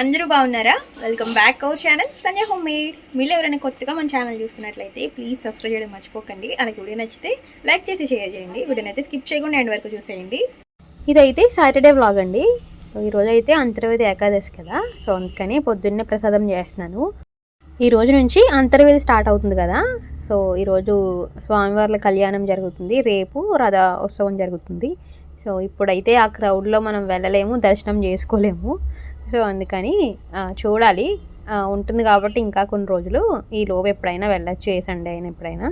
అందరూ బాగున్నారా? Welcome back our channel Sanjay home made మీరు ఎవరైనా కొత్తగా మన ఛానల్ చూస్తున్నట్లయితే ప్లీజ్ సబ్స్క్రైబ్ చేయడం మర్చిపోకండి. అలాగే వీడియో నచ్చితే లైక్ చేసి షేర్ చేయండి. వీడియోని అయితే స్కిప్ చేయకుండా ఎండ్ వరకు చూసేయండి. ఇదైతే సాటర్డే వ్లాగ్ అండి. సో ఈరోజు అయితే అంతర్వేది ఏకాదశి కదా. సో అందుకని పొద్దున్నే ప్రసాదం చేస్తున్నాను. ఈ రోజు నుంచి అంతర్వేది స్టార్ట్ అవుతుంది కదా. సో ఈరోజు స్వామివార్ల కళ్యాణం జరుగుతుంది. రేపు రథ ఉత్సవం జరుగుతుంది. సో ఇప్పుడైతే ఆ క్రౌడ్లో మనం వెళ్ళలేము దర్శనం చేసుకోలేము. సో అందుకని చూడాలి. ఉంటుంది కాబట్టి ఇంకా కొన్ని రోజులు ఈ లోపు ఎప్పుడైనా వెళ్ళొచ్చు ఏ సండే అయినా ఎప్పుడైనా.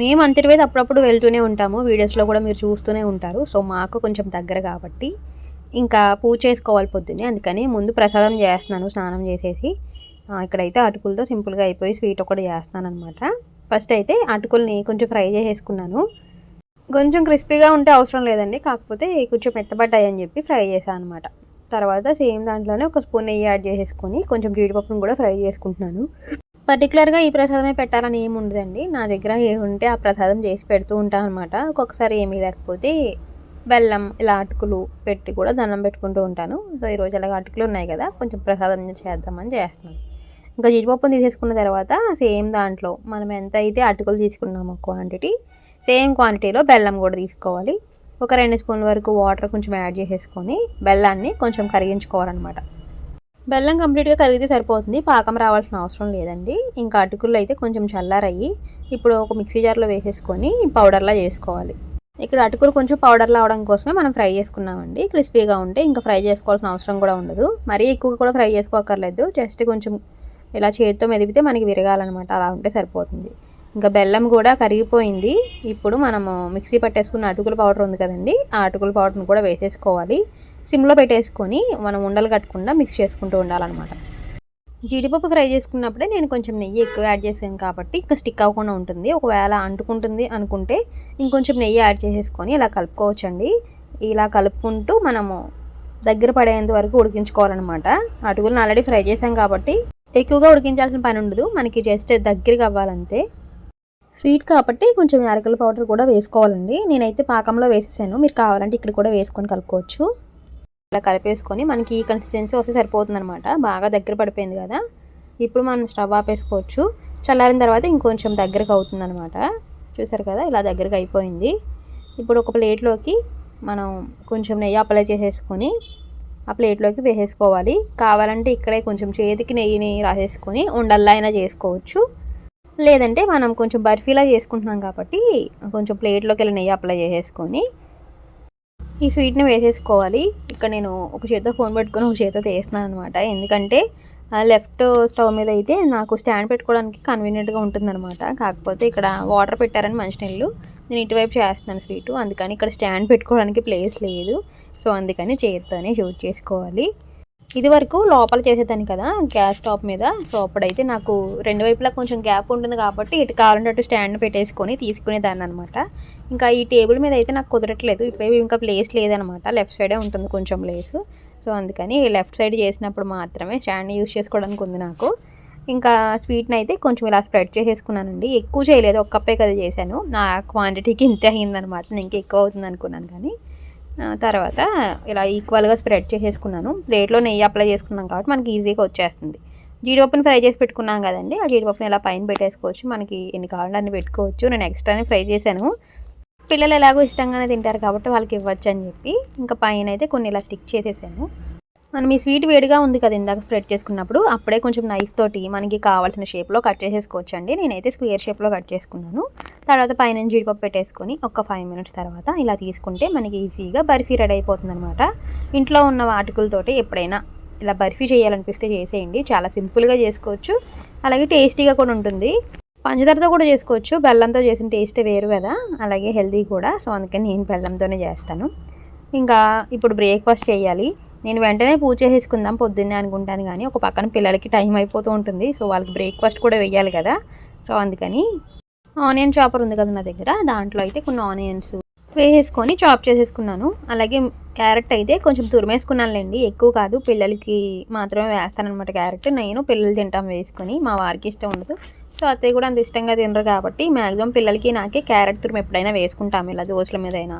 మేము అంతర్వేది అప్పుడప్పుడు వెళ్తూనే ఉంటాము. వీడియోస్లో కూడా మీరు చూస్తూనే ఉంటారు. సో మాకు కొంచెం దగ్గర కాబట్టి ఇంకా పూజ చేసుకోవాలి పొద్దున్నే. అందుకని ముందు ప్రసాదం చేస్తున్నాను స్నానం చేసేసి. ఇక్కడైతే అటుకులతో సింపుల్గా అయిపోయి స్వీట్ ఒకటి చేస్తున్నాను అనమాట ఫస్ట్ అయితే అటుకుల్ని కొంచెం ఫ్రై చేసేసుకున్నాను. కొంచెం క్రిస్పీగా ఉంటే అవసరం లేదండి. కాకపోతే కొంచెం మెత్తబడ్డాయి అని చెప్పి ఫ్రై చేశాను అనమాట తర్వాత సేమ్ దాంట్లోనే ఒక స్పూన్ నెయ్యి యాడ్ చేసేసుకొని కొంచెం జీడిపప్పును కూడా ఫ్రై చేసుకుంటున్నాను. పర్టికులర్గా ఈ ప్రసాదమే పెట్టాలని ఏమి ఉండదండి. నా దగ్గర ఏ ఉంటే ఆ ప్రసాదం చేసి పెడుతూ ఉంటాను అనమాట ఒక్కొక్కసారి ఏమీ లేకపోతే బెల్లం ఇలా అటుకులు పెట్టి కూడా దండం పెట్టుకుంటూ ఉంటాను. సో ఈరోజు అలాగే అటుకులు ఉన్నాయి కదా కొంచెం ప్రసాదం చేద్దామని చేస్తున్నాను. ఇంకా జీడిపప్పును తీసేసుకున్న తర్వాత సేమ్ దాంట్లో మనం ఎంత అయితే అటుకులు తీసుకున్నామో క్వాంటిటీ సేమ్ క్వాంటిటీలో బెల్లం కూడా తీసుకోవాలి. ఒక రెండు స్పూన్ల వరకు వాటర్ కొంచెం యాడ్ చేసేసుకొని బెల్లాన్ని కొంచెం కరిగించుకోవాలన్నమాట. బెల్లం కంప్లీట్గా కరిగితే సరిపోతుంది పాకం రావాల్సిన అవసరం లేదండి. ఇంకా అటుకులు అయితే కొంచెం చల్లారయ్యి ఇప్పుడు ఒక మిక్సీ జార్లో వేసేసుకొని పౌడర్లా చేసుకోవాలి. ఇక్కడ అటుకులు కొంచెం పౌడర్లా అవడం కోసమే మనం ఫ్రై చేసుకున్నామండి. క్రిస్పీగా ఉంటే ఇంకా ఫ్రై చేసుకోవాల్సిన అవసరం కూడా ఉండదు. మరీ ఎక్కువ కూడా ఫ్రై చేసుకోకర్లేదు. జస్ట్ కొంచెం ఇలా చేతితో మెదిపితే మనకి విరగాలన్నమాట. అలా ఉంటే సరిపోతుంది. ఇంకా బెల్లం కూడా కరిగిపోయింది. ఇప్పుడు మనము మిక్సీ పట్టేసుకున్న అటుకుల పౌడర్ ఉంది కదండి ఆ అటుకుల పౌడర్ని కూడా వేసేసుకోవాలి. సిమ్లో పెట్టేసుకొని మనం ఉండలు కట్టకుండా మిక్స్ చేసుకుంటూ ఉండాలన్నమాట. జీడిపప్పు ఫ్రై చేసుకున్నప్పుడే నేను కొంచెం నెయ్యి ఎక్కువ యాడ్ చేశాను కాబట్టి ఇంకా స్టిక్ అవ్వకుండా ఉంటుంది. ఒకవేళ అంటుకుంటుంది అనుకుంటే ఇంకొంచెం నెయ్యి యాడ్ చేసేసుకొని ఇలా కలుపుకోవచ్చండి. ఇలా కలుపుకుంటూ మనము దగ్గర పడేంత వరకు ఉడికించుకోవాలన్నమాట. అటుకులను ఆల్రెడీ ఫ్రై చేసాం కాబట్టి ఎక్కువగా ఉడికించాల్సిన పని ఉండదు. మనకి జస్ట్ దగ్గరికి అవ్వాలంతే. స్వీట్ కాబట్టి కొంచెం యాలకుల పౌడర్ కూడా వేసుకోవాలండి. నేనైతే పాకంలో వేసేసాను. మీరు కావాలంటే ఇక్కడ కూడా వేసుకొని కలుపుకోవచ్చు. ఇలా కలిపేసుకొని మనకి ఈ కన్సిస్టెన్సీ వస్తే సరిపోతుంది అనమాట బాగా దగ్గర పడిపోయింది కదా. ఇప్పుడు మనం స్టవ్ ఆపేసుకోవచ్చు. చల్లారిన తర్వాత ఇంకొంచెం దగ్గరకు అవుతుంది అనమాట చూసారు కదా? ఇలా దగ్గరకు అయిపోయింది. ఇప్పుడు ఒక ప్లేట్లోకి మనం కొంచెం నెయ్యి అప్లై చేసేసుకొని ఆ ప్లేట్లోకి వేసేసుకోవాలి. కావాలంటే ఇక్కడే కొంచెం చేతికి నెయ్యిని రాసేసుకొని ఉండల్లా అయినా చేసుకోవచ్చు. లేదంటే మనం కొంచెం బర్ఫీలా చేసుకుంటున్నాం కాబట్టి కొంచెం ప్లేట్లోకి వెళ్ళి నెయ్యి అప్లై చేసేసుకొని ఈ స్వీట్ని వేసేసుకోవాలి. ఇక్కడ నేను ఒక చేతితో ఫోన్ పెట్టుకొని ఒక చేతితో తీస్తున్నాను అనమాట ఎందుకంటే లెఫ్ట్ స్టవ్ మీద అయితే నాకు స్టాండ్ పెట్టుకోవడానికి కన్వీనియంట్గా ఉంటుందన్నమాట. కాకపోతే ఇక్కడ వాటర్ పెట్టారని మంచినీళ్ళు. నేను ఇటువైపు చేస్తున్నాను స్వీటు. అందుకని ఇక్కడ స్టాండ్ పెట్టుకోవడానికి ప్లేస్ లేదు. సో అందుకని చేతితోనే షూట్ చేసుకోవాలి. ఇది వరకు లోపల చేసేదాన్ని కదా గ్యాస్ స్టాప్ మీద. సో అప్పుడైతే నాకు రెండు వైపులా కొంచెం గ్యాప్ ఉంటుంది కాబట్టి ఇటు కావాలంటే అటు స్టాండ్ పెట్టేసుకొని తీసుకునేదాన్ని అనమాట ఇంకా ఈ టేబుల్ మీద అయితే నాకు కుదరట్లేదు. ఇటువైపు ఇంకా ప్లేస్ లేదనమాట. లెఫ్ట్ సైడే ఉంటుంది కొంచెం ప్లేస్. సో అందుకని లెఫ్ట్ సైడ్ చేసినప్పుడు మాత్రమే స్టాండ్ యూస్ చేసుకోవడానికి ఉంది నాకు. ఇంకా స్వీట్ని అయితే కొంచెం ఇలా స్ప్రెడ్ చేసేసుకున్నానండి. ఎక్కువ చేయలేదు. ఒక కప్పే కదా చేశాను. నా క్వాంటిటీకి ఇంతే అయిందనమాట. నేను ఇంకా ఎక్కువ అవుతుంది అనుకున్నాను కానీ. తర్వాత ఇలా ఈక్వల్గా స్ప్రెడ్ చేసేసుకున్నాను. ప్లేట్లో నెయ్యి అప్లై చేసుకున్నాం కాబట్టి మనకి ఈజీగా వచ్చేస్తుంది. జీడిపప్పుని ఫ్రై చేసి పెట్టుకున్నాం కదండి. ఆ జీడిపప్పుని ఇలా పైన పెట్టేసుకోవచ్చు? మనకి ఎన్ని కావాలో అన్ని పెట్టుకోవచ్చు. నేను ఎక్స్ట్రానే ఫ్రై చేశాను. పిల్లలు ఎలాగో ఇష్టంగానే తింటారు కాబట్టి వాళ్ళకి ఇవ్వచ్చు అని చెప్పి ఇంకా పైన అయితే కొన్ని ఇలా స్టిక్ చేసేసాను. మనం ఈ స్వీట్ వేడిగా ఉంది కదా ఇందాక స్ప్రెడ్ చేసుకున్నప్పుడు అప్పుడే కొంచెం నైఫ్ తోటి మనకి కావాల్సిన షేప్లో కట్ చేసేసుకోవచ్చు అండి నేనైతే స్క్వేర్ షేప్లో కట్ చేసుకున్నాను. తర్వాత పైన జీడిపప్పు పెట్టేసుకొని ఒక ఫైవ్ మినిట్స్ తర్వాత ఇలా తీసుకుంటే మనకి ఈజీగా బర్ఫీ రెడీ అయిపోతుంది అనమాట ఇంట్లో ఉన్న వాటికలతోటి ఎప్పుడైనా ఇలా బర్ఫీ చేయాలనిపిస్తే చేసేయండి. చాలా సింపుల్గా చేసుకోవచ్చు. అలాగే టేస్టీగా కూడా ఉంటుంది. పంచదారతో కూడా చేసుకోవచ్చు. బెల్లంతో చేసిన టేస్ట్ వేరు కదా. అలాగే హెల్తీ కూడా. సో అందుకని నేను బెల్లంతోనే చేస్తాను. ఇంకా ఇప్పుడు బ్రేక్ఫాస్ట్ చేయాలి. నేను వెంటనే పూజ చేసేసుకుందాం పొద్దున్నే అనుకుంటాను కానీ ఒక పక్కన పిల్లలకి టైం అయిపోతూ ఉంటుంది. సో వాళ్ళకి బ్రేక్ఫాస్ట్ కూడా వేయాలి కదా. సో అందుకని ఆనియన్ చాపర్ ఉంది కదా నా దగ్గర. దాంట్లో అయితే కొన్ని ఆనియన్స్ వేసేసుకొని చాప్ చేసేసుకున్నాను. అలాగే క్యారెట్ అయితే కొంచెం తురిమేసుకున్నానులేండి. ఎక్కువ కాదు పిల్లలకి మాత్రమే వేస్తానమాట క్యారెట్. నేను పిల్లలు తింటాం వేసుకొని మా వారికి ఇష్టం ఉండదు. సో అత్తయ్య కూడా అంత ఇష్టంగా తినరు కాబట్టి మ్యాక్సిమం పిల్లలకి నాకే క్యారెట్ తురుము ఎప్పుడైనా వేసుకుంటాము. ఇలా దోశల మీద అయినా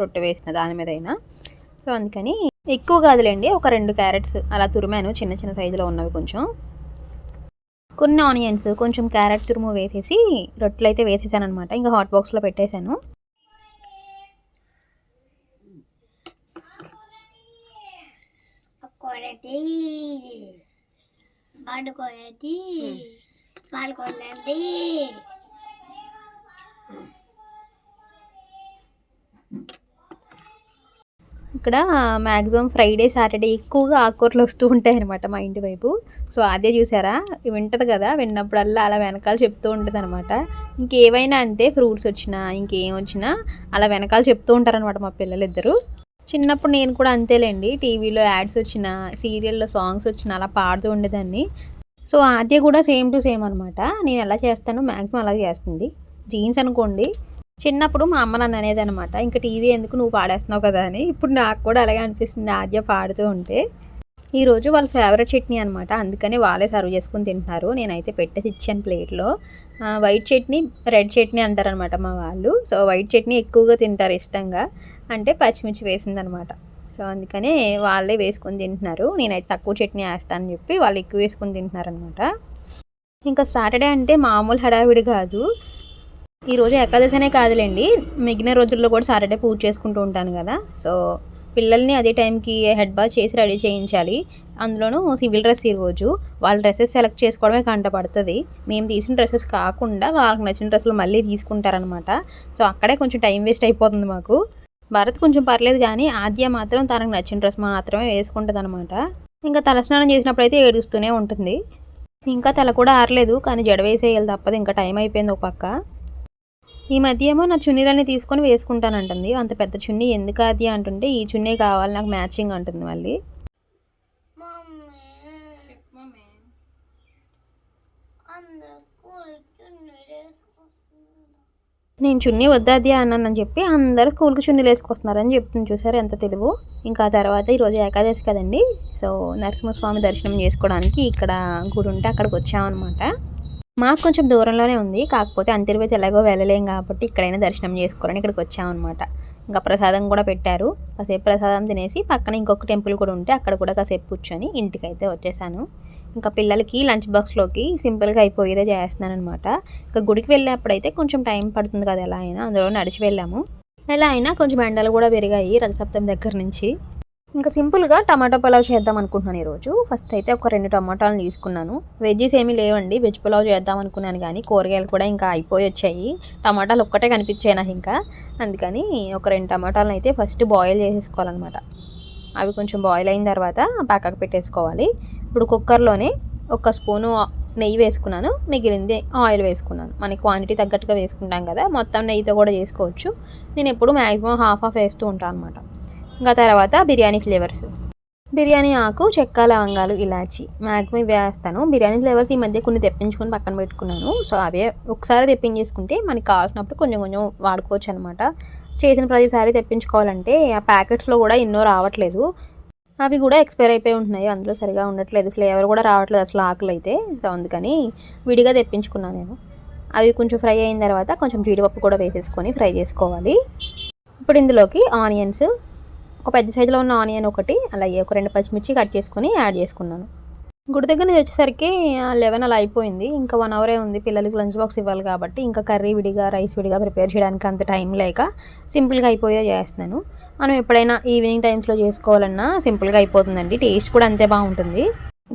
రొట్టె వేసిన దాని మీద అయినా సో అందుకని ఎక్కువ కాదులేండి ఒక రెండు క్యారెట్స్ అలా తురిమాను చిన్న చిన్న సైజులో ఉన్నవి కొంచెం. కొన్ని ఆనియన్స్ కొంచెం క్యారెట్ తురుము వేసేసి రొట్టెలు అయితే వేసేసాను అనమాట ఇంకా హాట్ బాక్స్లో పెట్టేశాను. కొరటి పండుకొనేది ఇక్కడ మ్యాక్సిమం ఫ్రైడే సాటర్డే ఎక్కువగా ఆకుకూరలు వస్తూ ఉంటాయి అనమాట మా ఇంటి వైపు. సో అదే చూసారా? వింటది కదా? విన్నప్పుడల్లా అలా వెనకాల చెప్తూ ఉంటుంది అనమాట ఇంకేవైనా అంతే ఫ్రూట్స్ వచ్చినా ఇంకేం వచ్చినా అలా వెనకాల చెప్తూ ఉంటారనమాట మా పిల్లలు ఇద్దరు చిన్నప్పుడు నేను కూడా అంతేలేండి. టీవీలో యాడ్స్ వచ్చిన సీరియల్లో సాంగ్స్ వచ్చినా అలా పాడుతూ ఉండేదాన్ని. సో ఆద్య కూడా సేమ్ టు సేమ్ అనమాట నేను ఎలా చేస్తానో మ్యాక్సిమం అలా చేస్తుంది. జీన్స్ అనుకోండి చిన్నప్పుడు మా అమ్మ నన్ను అనేది అనమాట ఇంకా టీవీ ఎందుకు నువ్వు పాడేస్తున్నావు కదా అని. ఇప్పుడు నాకు కూడా అలాగే అనిపిస్తుంది ఆద్య పాడుతూ ఉంటే. ఈరోజు వాళ్ళ ఫేవరెట్ చట్నీ అనమాట అందుకనే వాళ్ళే సర్వ్ చేసుకుని తింటున్నారు. నేనైతే పెట్టేసి ఇచ్చాను ప్లేట్లో. వైట్ చట్నీ రెడ్ చట్నీ అంటారనమాట మా వాళ్ళు. సో వైట్ చట్నీ ఎక్కువగా తింటారు ఇష్టంగా. అంటే పచ్చిమిర్చి వేసిందనమాట సో అందుకనే వాళ్ళే వేసుకొని తింటున్నారు. నేనైతే తక్కువ చట్నీ వేస్తానని చెప్పి వాళ్ళు ఎక్కువ వేసుకొని తింటున్నారనమాట ఇంకా సాటర్డే అంటే మామూలు హడావిడి కాదు. ఈరోజు ఏకాదశి అనే కాదులేండి. మిగిలిన రోజుల్లో కూడా సాటర్డే పూజ చేసుకుంటూ ఉంటాను కదా. సో పిల్లల్ని అదే టైంకి హెడ్ బాత్ చేసి రెడీ చేయించాలి. అందులోనూ సివిల్ డ్రెస్ ఈరోజు వాళ్ళ డ్రెస్సెస్ సెలెక్ట్ చేసుకోవడమే కంట పడుతుంది. మేము తీసిన డ్రెస్సెస్ కాకుండా వాళ్ళకి నచ్చిన డ్రెస్సులు మళ్ళీ తీసుకుంటారనమాట సో అక్కడే కొంచెం టైం వేస్ట్ అయిపోతుంది మాకు. భరత్ కొంచెం పర్లేదు కానీ ఆద్య మాత్రం తనకు నచ్చిన డ్రెస్ మాత్రమే వేసుకుంటుంది అనమాట ఇంకా తలస్నానం చేసినప్పుడు అయితే ఏడుస్తూనే ఉంటుంది. ఇంకా తల కూడా ఆరలేదు కానీ జడ వేసేయాలి తప్పదు. ఇంకా టైం అయిపోయింది ఒక పక్క. ఈ మధ్య ఏమో నా చున్నీలన్నీ తీసుకొని వేసుకుంటానంటుంది. అంత పెద్ద చున్నీ ఎందుకు అది అంటుంటే ఈ చున్నీ కావాలి నాకు మ్యాచింగ్ అంటుంది మళ్ళీ. నేను చున్నీ వద్దాది అన్నానని చెప్పి అందరూ కూలికి చున్నీలు వేసుకొస్తున్నారని చెప్తుంది చూసారు ఎంత తెలుగు ఇంకా ఆ తర్వాత ఈరోజు ఏకాదశి కదండి. సో నరసింహస్వామి దర్శనం చేసుకోవడానికి ఇక్కడ గుడి ఉంటే అక్కడికి వచ్చామన్నమాట. మాకు కొంచెం దూరంలోనే ఉంది. కాకపోతే అంతర్వేది ఎలాగో వెళ్ళలేం కాబట్టి ఇక్కడైనా దర్శనం చేసుకోరని ఇక్కడికి వచ్చామన్నమాట. ఇంకా ప్రసాదం కూడా పెట్టారు. కాసేపు ప్రసాదం తినేసి పక్కన ఇంకొక టెంపుల్ కూడా ఉంటే అక్కడ కూడా కాసేపు కూర్చొని ఇంటికి అయితే వచ్చేసాను. ఇంకా పిల్లలకి లంచ్ బాక్స్లోకి సింపుల్గా అయిపోయేదే చేస్తున్నాను అనమాట ఇంకా గుడికి వెళ్ళేప్పుడైతే కొంచెం టైం పడుతుంది కదా ఎలా అయినా అందులో నడిచి వెళ్ళాము. ఎలా అయినా కొంచెం ఎండలు కూడా పెరిగాయి రథసప్తం దగ్గర నుంచి. ఇంకా సింపుల్గా టమాటా పులావ్ చేద్దాం అనుకుంటున్నాను ఈరోజు. ఫస్ట్ అయితే ఒక రెండు టమాటాలను తీసుకున్నాను. వెజ్జెస్ ఏమీ లేవండి. వెజ్ పులావ్ చేద్దాం అనుకున్నాను కానీ కూరగాయలు కూడా ఇంకా అయిపోయి వచ్చాయి. టమాటాలు ఒక్కటే కనిపించాయి నాకు ఇంకా. అందుకని ఒక రెండు టమాటాలను అయితే ఫస్ట్ బాయిల్ చేసేసుకోవాలన్నమాట. అవి కొంచెం బాయిల్ అయిన తర్వాత పక్కకు పెట్టేసుకోవాలి. ఇప్పుడు కుక్కర్లోనే ఒక స్పూను నెయ్యి వేసుకున్నాను. మిగిలింది ఆయిల్ వేసుకున్నాను. మన క్వాంటిటీ తగ్గట్టుగా వేసుకుంటాం కదా. మొత్తం నెయ్యితో కూడా చేసుకోవచ్చు. నేను ఎప్పుడు మ్యాక్సిమం హాఫ్ హాఫ్ వేస్తూ ఉంటాను అనమాట ఇంకా తర్వాత బిర్యానీ ఫ్లేవర్స్. బిర్యానీ ఆకు చెక్క లవంగాలు ఇలాచి. మ్యాక్సిమం వేస్తాను. బిర్యానీ ఫ్లేవర్స్ ఈ మధ్య కొన్ని తెప్పించుకొని పక్కన పెట్టుకున్నాను. సో అవే ఒకసారి తెప్పించేసుకుంటే మనకి కావాల్సినప్పుడు కొంచెం కొంచెం వాడుకోవచ్చు అనమాట చేసిన ప్రతిసారి తెప్పించుకోవాలంటే ఆ ప్యాకెట్స్లో కూడా ఎన్నో రావట్లేదు. అవి కూడా ఎక్స్పైర్ అయిపోయి ఉంటున్నాయి. అందులో సరిగా ఉండట్లేదు. ఫ్లేవర్ కూడా రావట్లేదు అసలు ఆకులు అయితే సో అందుకని విడిగా తెప్పించుకున్నాను నేను. అవి కొంచెం ఫ్రై అయిన తర్వాత కొంచెం జీడిపప్పు కూడా వేసేసుకొని ఫ్రై చేసుకోవాలి. ఇప్పుడు ఇందులోకి ఆనియన్స్ ఒక పెద్ద సైజులో ఉన్న ఆనియన్ ఒకటి అలాగే ఒక రెండు పచ్చిమిర్చి కట్ చేసుకొని యాడ్ చేసుకున్నాను. గుడి దగ్గర నుంచి వచ్చేసరికి లెవెన్ అలా అయిపోయింది. ఇంకా వన్ అవరే ఉంది. పిల్లలకి లంచ్ బాక్స్ ఇవ్వాలి కాబట్టి ఇంకా కర్రీ విడిగా రైస్ విడిగా ప్రిపేర్ చేయడానికి అంత టైం లేక సింపుల్గా అయిపోయే చేస్తున్నాను. మనం ఎప్పుడైనా ఈవినింగ్ టైమ్స్లో చేసుకోవాలన్నా సింపుల్గా అయిపోతుందండి. టేస్ట్ కూడా అంతే బాగుంటుంది.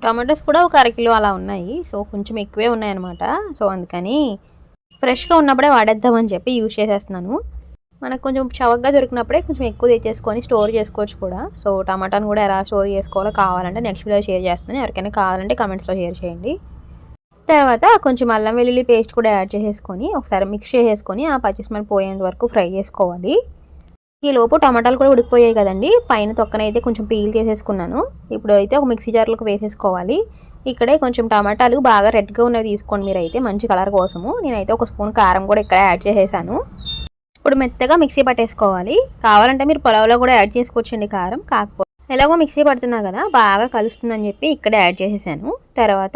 టమాటోస్ కూడా ఒక అరకిలో అలా ఉన్నాయి. సో కొంచెం ఎక్కువే ఉన్నాయన్నమాట. సో అందుకని ఫ్రెష్గా ఉన్నప్పుడే వాడేద్దామని చెప్పి యూజ్ చేసేస్తున్నాను. మనకు కొంచెం చవకగా దొరికినప్పుడే కొంచెం ఎక్కువ తెచ్చేసుకొని స్టోర్ చేసుకోవచ్చు కూడా. సో టమాటాను కూడా ఎలా స్టోర్ చేసుకోవాలో కావాలంటే నెక్స్ట్ వీడియో షేర్ చేస్తాను. ఎవరికైనా కావాలంటే కమెంట్స్లో షేర్ చేయండి. తర్వాత కొంచెం అల్లం వెల్లుల్లి పేస్ట్ కూడా యాడ్ చేసేసుకొని ఒకసారి మిక్స్ చేసేసుకొని ఆ పచ్చిస్మెల్ పోయేంత వరకు ఫ్రై చేసుకోవాలి. ఈ లోపు టమాటాలు కూడా ఉడికిపోయాయి కదండి. పైన తొక్కనైతే కొంచెం పీల్ చేసేసుకున్నాను. ఇప్పుడు అయితే ఒక మిక్సీ జార్లోకి వేసేసుకోవాలి. ఇక్కడే కొంచెం టమాటాలు బాగా రెడ్గా ఉన్నవి తీసుకోండి మీరు అయితే మంచి కలర్ కోసము. నేనైతే ఒక స్పూన్ కారం కూడా ఇక్కడ యాడ్ చేసేసాను. ఇప్పుడు మెత్తగా మిక్సీ పట్టేసుకోవాలి. కావాలంటే మీరు పొలంలో కూడా యాడ్ చేసుకోవచ్చండి కారం. కాకపోతే ఎలాగో మిక్సీ పడుతున్నా కదా బాగా కలుస్తుందని చెప్పి ఇక్కడ యాడ్ చేసేసాను. తర్వాత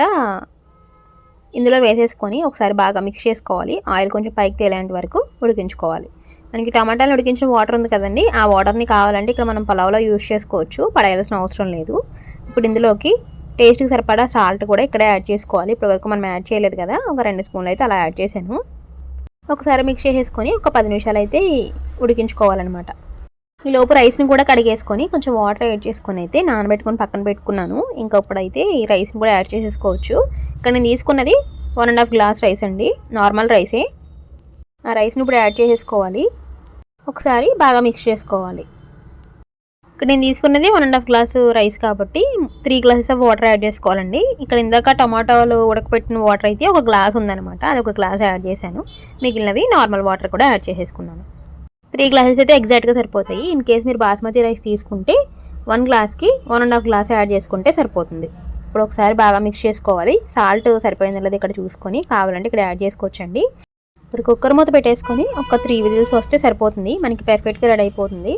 ఇందులో వేసేసుకొని ఒకసారి బాగా మిక్స్ చేసుకోవాలి. ఆయిల్ కొంచెం పైకి తేలేంత వరకు ఉడికించుకోవాలి. మనకి టమాటాలు ఉడికించిన వాటర్ ఉంది కదండి ఆ వాటర్ని కావాలంటే ఇక్కడ మనం పలావ్లో యూస్ చేసుకోవచ్చు. పడేయాల్సిన అవసరం లేదు. ఇప్పుడు ఇందులోకి టేస్ట్కి సరిపడా సాల్ట్ కూడా ఇక్కడే యాడ్ చేసుకోవాలి. ఇప్పటివరకు మనం యాడ్ చేయలేదు కదా ఒక రెండు స్పూన్లు అయితే అలా యాడ్ చేశాను. ఒకసారి మిక్స్ చేసేసుకొని ఒక పది నిమిషాలు అయితే ఉడికించుకోవాలన్నమాట. ఈ లోపు రైస్ని కూడా కడిగేసుకొని కొంచెం వాటర్ యాడ్ చేసుకొని అయితే నానబెట్టుకొని పక్కన పెట్టుకున్నాను. ఇంకా ఇప్పుడైతే ఈ రైస్ని కూడా యాడ్ చేసేసుకోవచ్చు. ఇక్కడ నేను తీసుకున్నది one and half glass rice అండి. నార్మల్ రైసే. ఆ రైస్ని ఇప్పుడు యాడ్ చేసేసుకోవాలి. ఒకసారి బాగా మిక్స్ చేసుకోవాలి. నేను తీసుకున్నది one and half glass rice కాబట్టి three glasses of water add చేసుకోవాలండి. ఇక్కడ ఇందాక టమాటాలు ఉడకపెట్టిన వాటర్ అయితే ఒక గ్లాస్ ఉందనమాట అది ఒక గ్లాస్ యాడ్ చేశాను. మిగిలినవి నార్మల్ వాటర్ కూడా యాడ్ చేసేసుకున్నాను. త్రీ గ్లాసెస్ అయితే ఎగ్జాక్ట్గా సరిపోతాయి. ఇన్ కేస్ మీరు బాస్మతి రైస్ తీసుకుంటే వన్ గ్లాస్కి one and half glass add చేసుకుంటే సరిపోతుంది. ఇప్పుడు ఒకసారి బాగా మిక్స్ చేసుకోవాలి. సాల్ట్ సరిపోయింది లేదా ఇక్కడ చూసుకొని కావాలంటే ఇక్కడ యాడ్ చేసుకోవచ్చండి. ఇప్పుడు కుక్కర్ మూత పెట్టేసుకొని ఒక త్రీ విజిల్స్ వస్తే సరిపోతుంది. మనకి పర్ఫెక్ట్గా రెడీ అయిపోతుంది.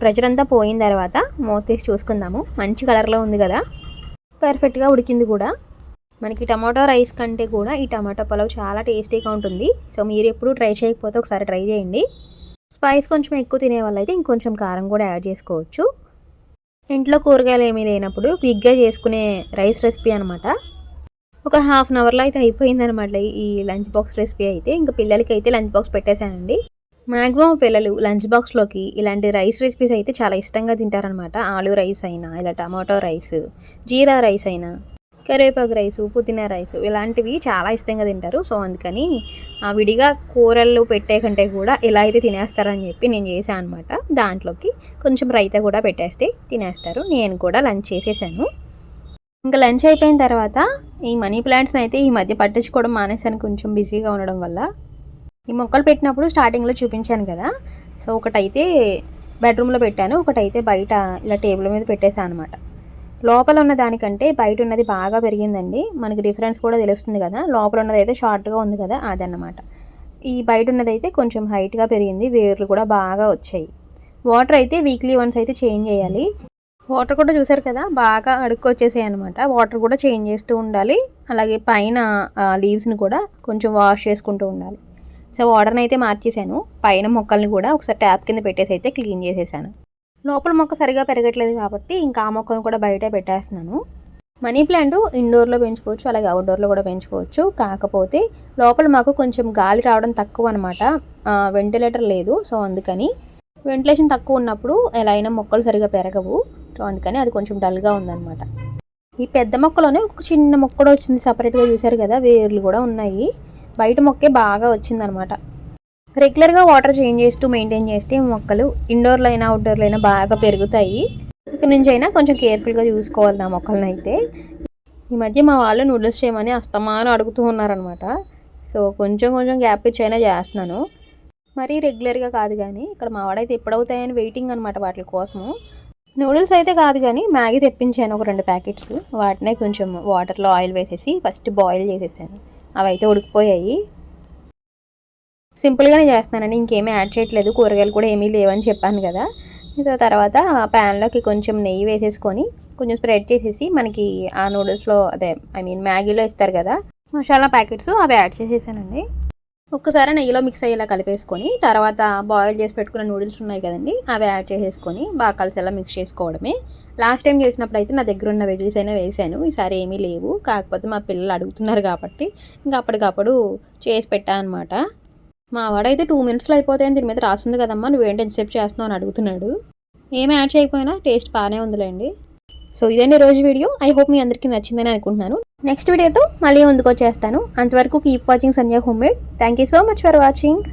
ప్రెషర్ అంతా పోయిన తర్వాత మూత తీసి చూసుకుందాము. మంచి కలర్లో ఉంది కదా. పర్ఫెక్ట్గా ఉడికింది కూడా. మనకి టమాటో రైస్ కంటే కూడా ఈ టమాటో పలావ్ చాలా టేస్టీగా ఉంటుంది. సో మీరు ఎప్పుడు ట్రై చేయకపోతే ఒకసారి ట్రై చేయండి. స్పైస్ కొంచెం ఎక్కువ తినే వాళ్ళైతే ఇంకొంచెం కారం కూడా యాడ్ చేసుకోవచ్చు. ఇంట్లో కూరగాయలు ఏమీ లేనప్పుడు క్విక్గా చేసుకునే రైస్ రెసిపీ అనమాట ఒక హాఫ్ అన్ అవర్లో అయితే అయిపోయిందనమాట ఈ లంచ్ బాక్స్ రెసిపీ అయితే. ఇంకా పిల్లలకి అయితే లంచ్ బాక్స్ పెట్టేశానండి. మ్యాక్సిమం పిల్లలు లంచ్ బాక్స్లోకి ఇలాంటి రైస్ రెసిపీస్ అయితే చాలా ఇష్టంగా తింటారనమాట ఆలు రైస్ అయినా ఇలా టమాటో రైస్ జీరా రైస్ అయినా కరివేపాకు రైసు పుదీనా రైసు ఇలాంటివి చాలా ఇష్టంగా తింటారు. సో అందుకని ఆ విడిగా కూరలు పెట్టే కంటే కూడా ఇలా అయితే తినేస్తారని చెప్పి నేను చేశాను అనమాట దాంట్లోకి కొంచెం రైతా కూడా పెట్టేస్తే తినేస్తారు. నేను కూడా లంచ్ చేసేసాను. ఇంకా లంచ్ అయిపోయిన తర్వాత ఈ మనీ ప్లాంట్స్ని అయితే ఈ మధ్య పట్టించుకోవడం మానేశాను. కొంచెం బిజీగా ఉండడం వల్ల ఈ మొక్కలు పెట్టినప్పుడు స్టార్టింగ్లో చూపించాను కదా. సో ఒకటైతే బెడ్రూమ్లో పెట్టాను ఒకటైతే బయట ఇలా టేబుల్ మీద పెట్టేశాను అనమాట లోపల ఉన్న దానికంటే బయట ఉన్నది బాగా పెరిగిందండి. మనకి డిఫరెన్స్ కూడా తెలుస్తుంది కదా. లోపల ఉన్నది అయితే షార్ట్గా ఉంది కదా అదన్నమాట. ఈ బయట ఉన్నది అయితే కొంచెం హైట్గా పెరిగింది వేర్లు కూడా బాగా వచ్చాయి. వాటర్ అయితే వీక్లీ వన్స్ అయితే చేంజ్ చేయాలి. వాటర్ కూడా చూసారు కదా బాగా అడుక్కు వచ్చేసాయి అనమాట వాటర్ కూడా చేంజ్ చేస్తూ ఉండాలి. అలాగే పైన లీవ్స్ని కూడా కొంచెం వాష్ చేసుకుంటూ ఉండాలి. సో వాటర్ని అయితే మార్చేసాను పైన మొక్కల్ని కూడా ఒకసారి ట్యాప్ కింద పెట్టేసి అయితే క్లీన్ చేసేసాను. లోపల మొక్క సరిగా పెరగట్లేదు కాబట్టి ఇంకా ఆ మొక్కను కూడా బయట పెట్టేస్తున్నాను. మనీ ప్లాంట్ ఇండోర్లో పెంచుకోవచ్చు అలాగే అవుట్డోర్లో కూడా పెంచుకోవచ్చు. కాకపోతే లోపల మాకు కొంచెం గాలి రావడం తక్కువ అనమాట వెంటిలేటర్ లేదు సో అందుకని వెంటిలేషన్ తక్కువ ఉన్నప్పుడు ఎలా అయినా మొక్కలు సరిగా పెరగవు. సో అందుకని అది కొంచెం డల్గా ఉందన్నమాట. ఈ పెద్ద మొక్కలోనే ఒక చిన్న మొక్క కూడా వచ్చింది సపరేట్గా చూసారు కదా వేర్లు కూడా ఉన్నాయి. బయట మొక్కే బాగా వచ్చిందనమాట. రెగ్యులర్గా వాటర్ చేంజ్ చేస్తూ మెయింటైన్ చేస్తే మొక్కలు ఇండోర్లో అయినా అవుట్డోర్లో అయినా బాగా పెరుగుతాయి. ఇక్కడి నుంచి అయినా కొంచెం కేర్ఫుల్గా చూసుకోవాలి నా మొక్కలను అయితే ఈ మధ్య మా వాళ్ళు నూడిల్స్ చేయమని అస్తమానం అడుగుతూ ఉన్నారనమాట. సో కొంచెం కొంచెం గ్యాప్ ఇచ్చైనా చేస్తున్నాను. మరీ రెగ్యులర్గా కాదు కానీ ఇక్కడ మా వాడైతే ఎప్పుడవుతాయని వెయిటింగ్ అనమాట వాటి కోసము. నూడిల్స్ అయితే కాదు కానీ మ్యాగీ తెప్పించాను ఒక రెండు ప్యాకెట్స్. వాటినే కొంచెం వాటర్లో ఆయిల్ వేసేసి ఫస్ట్ బాయిల్ చేసేసాను. అవి అయితే ఉడికిపోయాయి. సింపుల్గానే చేస్తున్నానండి. ఇంకేమీ యాడ్ చేయట్లేదు. కూరగాయలు కూడా ఏమీ లేవని చెప్పాను కదా. సో తర్వాత ప్యాన్లోకి కొంచెం నెయ్యి వేసేసుకొని కొంచెం స్ప్రెడ్ చేసేసి మనకి ఆ నూడిల్స్లో అదే ఐ మీన్ మ్యాగీలో ఇస్తారు కదా మసాలా ప్యాకెట్స్ అవి యాడ్ చేసేసానండి. ఒక్కసారి నెయ్యిలో మిక్స్ అయ్యేలా కలిపేసుకొని తర్వాత బాయిల్ చేసి పెట్టుకున్న నూడిల్స్ ఉన్నాయి కదండి అవి యాడ్ చేసేసుకొని బాగా కలిసేలా మిక్స్ చేసుకోవడమే. లాస్ట్ టైం చేసినప్పుడు అయితే నా దగ్గర ఉన్న వెజిల్స్ అయినా వేసాను. ఈసారి ఏమీ లేవు. కాకపోతే మా పిల్లలు అడుగుతున్నారు కాబట్టి ఇంకా అప్పటికప్పుడు చేసి పెట్టా అనమాట మా వాడైతే టూ మినిట్స్లో అయిపోతాయని దీని మీద రాస్తుంది కదమ్మా. నువ్వేంటి ఎంతసేపు చేస్తున్నావు అని అడుగుతున్నాడు. ఏమి యాడ్ చేయకపోయినా టేస్ట్ బాగానే ఉందిలేండి. సో ఇదండి రోజు వీడియో. ఐ హోప్ మీ అందరికీ నచ్చిందని అనుకుంటున్నాను. నెక్స్ట్ వీడియోతో మళ్ళీ ముందుకు వచ్చేస్తాను. అంతవరకు keep watching Sandhya home made thank you so much for watching